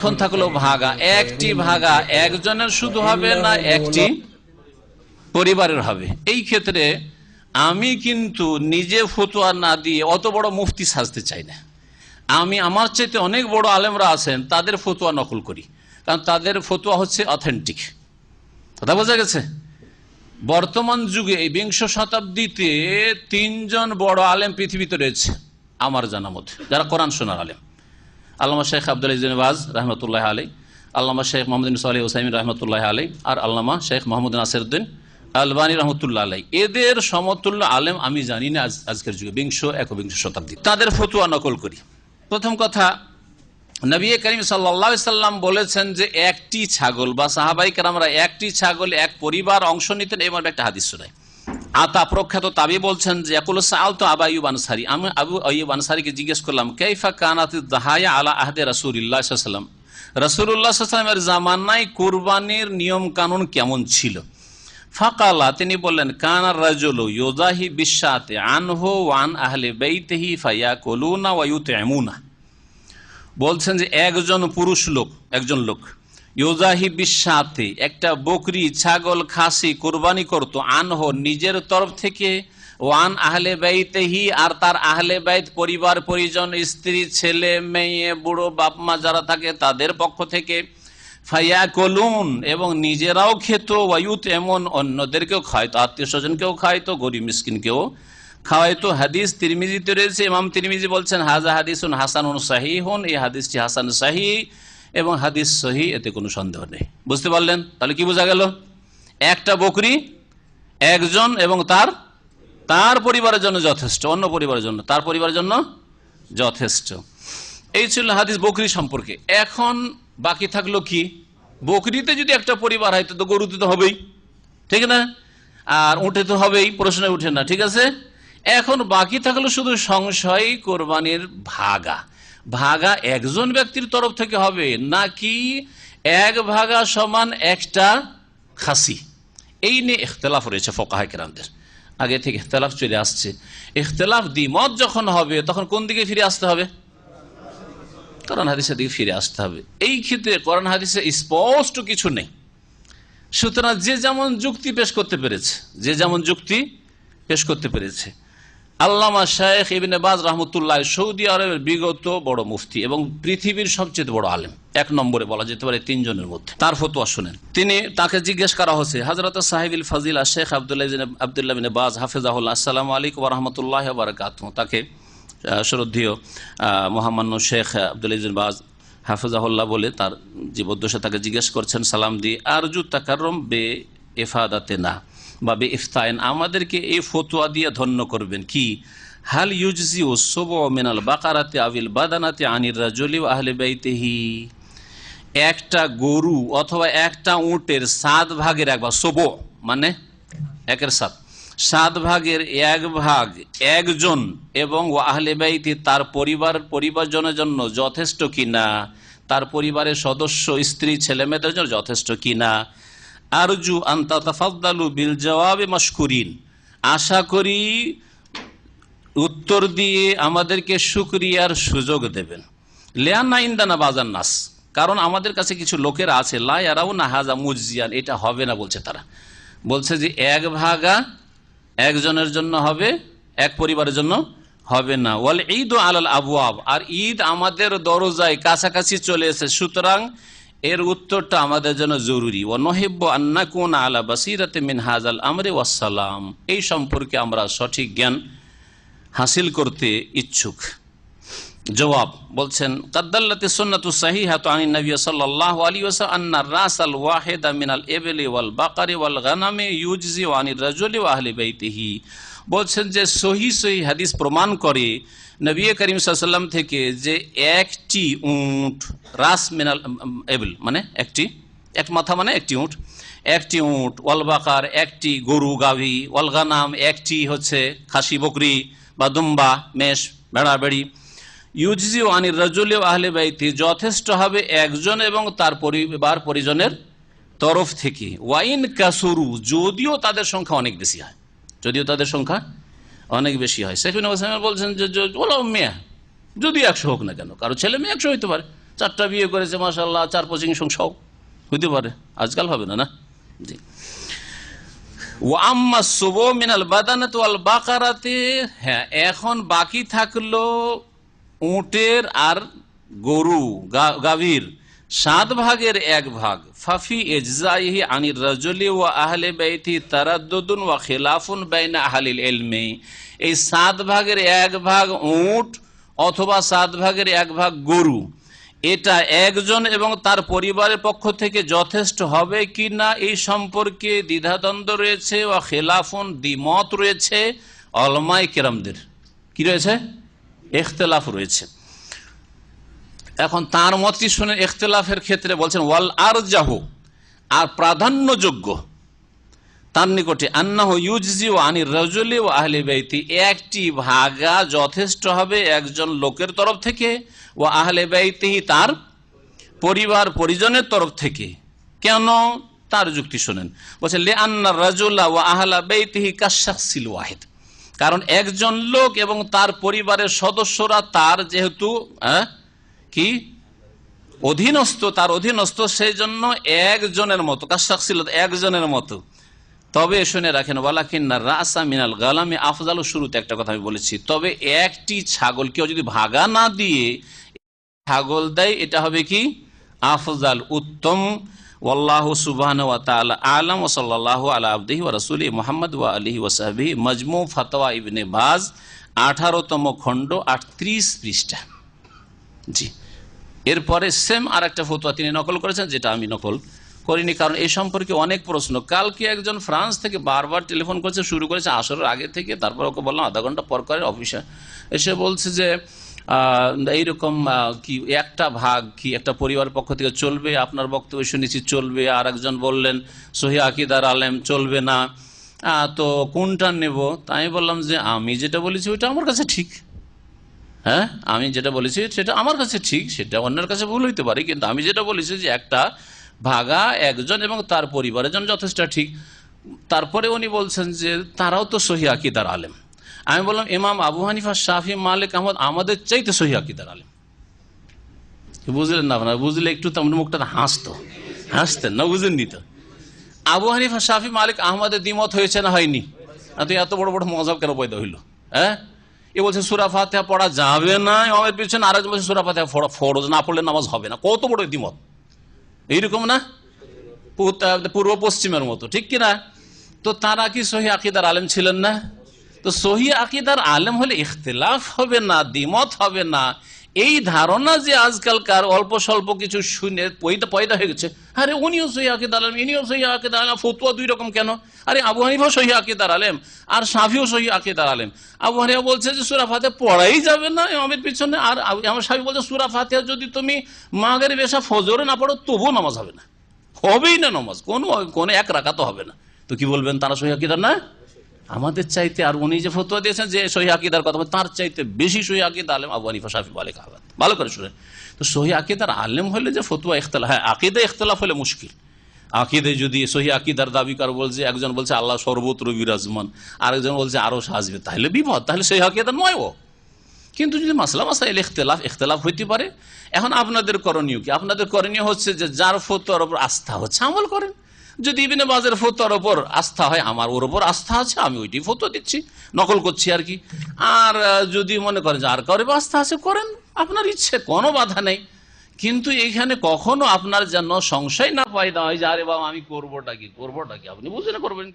এখন থাকল ভাগা। একটি ভাগা, একজনের শুধু হবে না একটি পরিবারের হবে। এই ক্ষেত্রে আমি কিন্তু নিজে ফতুয়া না দিয়ে অত বড় মুফতি সাজতে চাই না। আমি আমার চাইতে অনেক বড় আলেমরা আছেন, তাদের ফতুয়া নকল করি। কারণ তাদের ফতুয়া হচ্ছে অথেন্টিক কথা বোঝা গেছে? বর্তমান যুগে এই বিংশ শতাব্দীতে তিনজন বড় আলেম পৃথিবীতে রয়েছে, আমার জানা মতে যারা কোরআন শোনার আলেম। আল্লামা শেখ আব্দুল ইজিনবাজ রহমতুল্লাহ আলী আল্লামা শেখ মোহাম্মদ সালি হুসাইমিন রহমতুল্লাহ আলী আর আল্লামা শেখ মোহাম্মদ নাসিরুদ্দিন আলবানী রহমতুল্লাহ আলাই এদের সমতুল্য আলেম আমি জানি না আজ আজকের যুগে, বিংশ, একবিংশ শতাব্দী তাদের ফতুয়া নকল করি। প্রথম কথা, নবী করিম সাল্লা সাল্লাম বলেছেন যে একটি ছাগল বা সাহাবাই আমরা একটি ছাগল এক পরিবার অংশ নিতেন এমন একটা হাদিস শোনায়। আতা প্রখ্যাত তাবি বলছেন যে সাল তো আবা ইউব আমি আবু আইব আনসারিকে জিজ্ঞেস করলাম কেফা কানাত দাহায়া আলা আহদে রাসুল্লাহ সাল্লাম রসুল্লাহ সাল্লামের জামানায় কোরবানির নিয়ম কানুন কেমন ছিল? ফাকালা, তিনি বললেন কানার রাজুল ইয়োজাহি বিশ্বাতে আনহো ওয়ান আহলে বেইতেহি ফাইয়া কলুনা ওয়ায়ুত এমুনা বলছেন যে, একজন পুরুষ লোক, একজন লোক। বিশ্বাতে একটা বকরি, ছাগল, খাসি কোরবানি করত। আনহ নিজের তরফ থেকে, ওয়ান আহলে বাইতেহি আর তার আহলে বাইত পরিবার, পরিজন, স্ত্রী, ছেলে, মেয়ে, বুড়ো, বাপ মা যারা থাকে তাদের পক্ষ থেকে ফাইয়া কলুন এবং নিজেরাও খেত ওয়ুত এমন অন্যদেরকেও খাইতো আত্মীয় স্বজনকেও খাইতো গরিব মিসকিনকেও খাওয়াইতো। হাদিস তিরমিজিতে রয়েছে, ইমাম তিরমিজি বলছেন হাজা হাদিসুন হাসানুন সাহি হন এই হাদিসটি হাসান সাহি এবং হাদিস সহি, এতে কোনো সন্দেহ নেই। বুঝতে পারলেন? তাহলে কি বোঝা গেল? একটা বকরি, একজন এবং তার তার পরিবারের জন্য যথেষ্ট, অন্য পরিবারের জন্য, তার পরিবারের জন্য যথেষ্ট। এই ছিল হাদিস বকরি সম্পর্কে। এখন বাকি থাকল কি? বকরিতে যদি একটা পরিবার হয়, তো গরুতে তো হবেই। ঠিক না? আর উঠে তো হবেই, প্রশ্নে উঠে না, ঠিক আছে? এখন বাকি থাকল শুধু সংশয় কোরবানির ভাগা। ভাগা একজন ব্যক্তির তরফ থেকে হবে, নাকি এক ভাগা সমান একটা খাসি? এই নিয়ে ইখতলাফ রয়েছে ফোকাহ কেরামদের। আগে থেকে ইখতলাফ চলে আসছে। ইখতলাফ দ্বিমত যখন হবে, তখন কোন দিকে ফিরে আসতে হবে? কোরআন হাদিসের দিকে ফিরে আসতে হবে। এই ক্ষেত্রে কোরআন হাদিসে স্পষ্ট কিছু নেই। সুতরাং যে যেমন যুক্তি পেশ করতে পেরেছে, যে যেমন যুক্তি পেশ করতে পেরেছে আল্লামা শেখ ইবিন বাজ রহমতুল্লাহ সৌদি আরবের বিগত বড় মুফতি এবং পৃথিবীর সবচেয়ে বড় আলেম। এক নম্বরে বলা যেতে পারে তিনজনের মধ্যে। তার ফতুয়া শুনেন। তিনি তাকে জিজ্ঞেস করা হচ্ছে হজরত সাহেবুল ফাজিল শেখ আবদুল্লাহ আবদুল্লাহ বিন বাজ, হাফিজাহুল্লাহ, আসসালামু আলাইকুম রহমতুল্লাহ বারকাত তাকে শ্রদ্ধীয় মহামান্য শেখ আবদুল্লাহ বাজ, হাফিজাহুল্লাহ বলে তার জীবদ্দশা তাকে জিজ্ঞেস করছেন, সালাম দিয়ে আরজু তাকারম বে এফাদাতে না। বা বে ইফতায়ন আমাদেরকে এই ফতুয়া দিয়ে ধন্য করবেন। কি? হাল ইউজি ও সোব মিনাল বাকারাতে আবিল বাদানাতে আনির রাজলি আহলে বাইতেহি। একটা গরু অথবা একটা উটের সাত ভাগের একবার সোব মানে একের সাত। সাত ভাগের এক ভাগ একজন এবং ও আহলে বাইতি তার পরিবার, পরিবারজনের জন্য যথেষ্ট কিনা? তার পরিবারের সদস্য, স্ত্রী ছেলে মেয়েদের জন্য যথেষ্ট কিনা? আরজু আন্তাতাফাদ্দালু বিল জবাবে মশকুরিন। আশা করি উত্তর দিয়ে আমাদেরকে সুক্রিয়ার সুযোগ দেবেন। লেয়ান্না ইন্দানা বাজার নাস, কারণ আমাদের কাছে কিছু লোকেরা আছে লায়ারাও না হাজা মুজিয়ান এটা হবে না বলছে তারা। বলছে যে এক ভাগা একজনের জন্য হবে, এক পরিবারের জন্য হবে না। ওয়াল ঈদ আলাল আব আর ঈদ আমাদের দরজায় কাছাকাছি চলে এসে সুতরাং এর উত্তরটা আমাদের জন্য জরুরি। ও নহেব্য আন্না কোন আলা বাসিরাতে মিন হাজাল আমরে ওয়াসালাম এই সম্পর্কে আমরা সঠিক জ্ঞান হাসিল করতে ইচ্ছুক। জবাব বলছেন কাদ্দাল্লাতে সুন্নাতু সাহিহাতু আনি নবী সাল্লাল্লাহু আলাইহি ওয়াসাল্লাম আন্না রাসাল ওয়াহিদা মিনাল ইবলি ওয়াল বাকারি ওয়াল গানামি ইউজজি আনির রাজুলি ওয়া আহলি বাইতিহি। বলছেন যে সহি সহি হাদিস প্রমাণ করে নবী করিম সাল্লাম থেকে যে একটি উট, রাস মিনাল এবল মানে একটি, এক মাথা মানে একটি উট একটি উট ওয়ালবাকার একটি গরু গাভী ওয়ালগানাম একটি হচ্ছে খাসি বকরি বা দুম্বা, মেষ, ভেড়া, বেড়ি। ইউজি আনির রাজুল আহলে বাইতি, যথেষ্ট হবে একজন এবং তার পরিবার পরিজনের তরফ থেকে। ওয়াইন কাসুরু, যদিও তাদের সংখ্যা অনেক বেশি হয়। যদিও তাদের সংখ্যা অনেক বেশি হয়। শেখ হোসেন বলছেন যে ওলা মেয়া। যদি একশো হোক না কেন, কারও ছেলে মেয়ে একশো হইতে পারে। চারটা বিয়ে করেছে মাসাল্লাহ চার পচিং সংসাও হইতে পারে। আজকাল হবে না না? জি। হ্যাঁ এখন বাকি থাকল উটের আর গরু গাভীর। সাত ভাগের এক ভাগ। ফাফি এজজাইহি আনির রাজলি ও আহলে বাইতি তারাদ্দুন ওয়া খিলাফুন বাইনা আহলিল ইলমি। এই সাত ভাগের এক ভাগ উট অথবা সাত ভাগের এক ভাগ গরু। এটা একজন এবং তার পরিবারের পক্ষ থেকে যথেষ্ট হবে কি না এই সম্পর্কে দ্বিধাদ্বন্দ্ব রয়েছে ও খেলাফুন দ্বিমত রয়েছে অলমাই কেরামদের। কি রয়েছে? এখতলাফ রয়েছে। এখন তার মতটি শুনে এখতলাফের ক্ষেত্রে বলছেন ওয়াল আর যাহু আর প্রাধান্যযোগ্য। তার নিকটে আন্নাহ ইউজি ও আনির রজলি ও আহলে বেইতি একটি ভাগা যথেষ্ট হবে একজন লোকের তরফ থেকে ও আহলে বেইতিহি তার পরিবার পরিজনের তরফ থেকে। কেন? তার যুক্তি শোনেন। বলছে লে আন্না রাজুল্লাহ ও আহলা বেইতিহি কাশাকসিল ওয়াহিদ কারণ একজন লোক এবং তার পরিবারের সদস্যরা তার যেহেতু আহ, কি? অধীনস্থ, তার অধীনস্থ সেই জন্য একজনের মতো কাশাকসিল একজনের মতো। তবে শুনে রাখেন, ওয়ালাকিন্না রাসা মিনাল গালামি, আফজাল শুরুতে একটা কথা আমি বলেছি। তবে একটি ছাগল কেউ যদি ভাগা না দিয়ে ছাগল দেয়, এটা হবে কি? আফজাল উত্তম। ওয়াল্লাহ সুবাহ আলাম, ওয়া আলা আবদিহি ওয়া রাসূলি মুহাম্মদ ওয়া আলিহি ওয়া সাহবিহি। মাজমু ফাতওয়া ইবনে বাজ 18তম খণ্ড 38 পৃষ্ঠা। জি। এরপরে সেম আর একটা ফতোয়া তিনি নকল করেছেন, যেটা আমি নকল করিনি, কারণ এই সম্পর্কে অনেক প্রশ্ন। কালকে একজন ফ্রান্স থেকে বারবার টেলিফোন করছে, শুরু করেছে আসরের আগে থেকে, তারপর ওকে বললাম, আধা ঘণ্টা পর করে অফিসে। এসে বলছে যে এইরকম কি একটা ভাগ কি একটা পরিবার পক্ষ থেকে চলবে, আপনার বক্তব্য শুনেছি, চলবে। আর একজন বললেন, সহি আকিদার আলেম, চলবে না। তো কোনটা নেব? তাই বললাম যে, আমি যেটা বলেছি, ওইটা আমার কাছে ঠিক। হ্যাঁ আমি যেটা বলেছি সেটা আমার কাছে ঠিক, সেটা অন্যের কাছে ভুল হইতে পারে, কিন্তু আমি যেটা বলেছি যে একটা ভাগা একজন এবং তার পরিবারের জন্য যথেষ্ট ঠিক। তারপরে উনি বলছেন যে তারাও তো সহি আকিদার আলেম। আমি বললাম, ইমাম আবু হানিফা, শাফি, মালিক, আহমদ, আমাদের চাইতে সহি আকিদার আলেম। বুঝলেন না আপনার? বুঝলে একটু তেমন মুখটা হাসতো। হাসতেন না, বুঝেননি তো? আবু হানিফা, শাফি, মালিক, আহমদের দ্বিমত হয়েছে না হয়নি? তুই এত বড় বড় মজাব কেন পয়দা হইল? হ্যাঁ? এ বলছে, সুরা ফাতেহা পড়া যাবে না, ইমামের পিছনে আরেক বলছে, সুরা ফাতেহা ফড়- ফরজ না পড়লে নামাজ হবে না। কত বড় দ্বিমত এইরকম না? পূর্ব পশ্চিমের মতো, ঠিক কিনা? তো তারা কি সহি আকিদার আলেম ছিলেন না? তো সহি আকিদার আলেম হলে ইখতলাফ হবে না, দ্বিমত হবে না। এই ধারণা যে আজকালকার অল্প স্বল্প কিছু শুনে পয়দা হয়ে গেছে। আরে উনিও সহি আকিদার আলেম, ইনিও সহি আকিদার আলেম, ফতুয়া দুই রকম কেন? আরে আবু হানিফা সহি আকিদার আলেম, আর সাফিও সহি আকিদার আলেম। আবু বলছে যে সুরা ফাতে পড়াই যাবে না ইমামের পিছনে, আর আমার সাফি বলছে সুরা ফাতে যদি তুমি মাগের বেশা ফজরে না পড়ো, তবুও নামাজ হবে না। হবেই না নামাজ, কোনো কোনো এক রাখা তো হবে না। তো কি বলবেন, তারা সহি আকিদার না? আমাদের চাইতে আর উনি যে ফতোয়া দিয়েছেন যে সহি আকিদার কথা, তার চাইতে বেশি সহি আকিদা আলেম আবু হানিফা, শাফি, মালিক, আহমদ। ভালো করে শুনে তো সহি আকিদার আলেম হলে যে ফতুয়া ইখতলাফ হ্যাঁ আকিদা ইখতলাফ হলে মুশকিল। আকিদে যদি সহি আকিদার দাবি কার বলছে, একজন বলছে, আল্লাহ সর্বত্র বিরাজমান। আরেকজন বলছে, আরও সাজবে। তাহলে বিপদ। তাহলে সহি আকিদার নয় ও। কিন্তু যদি মাসলা মাসাইল ইখতলাফ ইখতলাফ হইতে পারে, এখন আপনাদের করণীয় কি? আপনাদের করণীয় হচ্ছে যে যার ফতোয়ার ওপর আস্থা হচ্ছে, আমল করেন। যদি ইবিনে বাজের ফতোয়ার ওপর আস্থা হয়, আমার ওর ওপর আস্থা আছে, আমি ওইটি ফতোয়া দিচ্ছি, নকল করছি আর কি। আর যদি মনে করেন যে আর কারও আস্থা আছে, করেন, আপনার ইচ্ছে, কোনো বাধা নেই। কিন্তু এখানে কখনো আপনার যেন সংশয় না পায়দা হয় যে, আরে বাবা, আমি করবোটা কি? করবোটা কি? আপনি বুঝে না, করবেন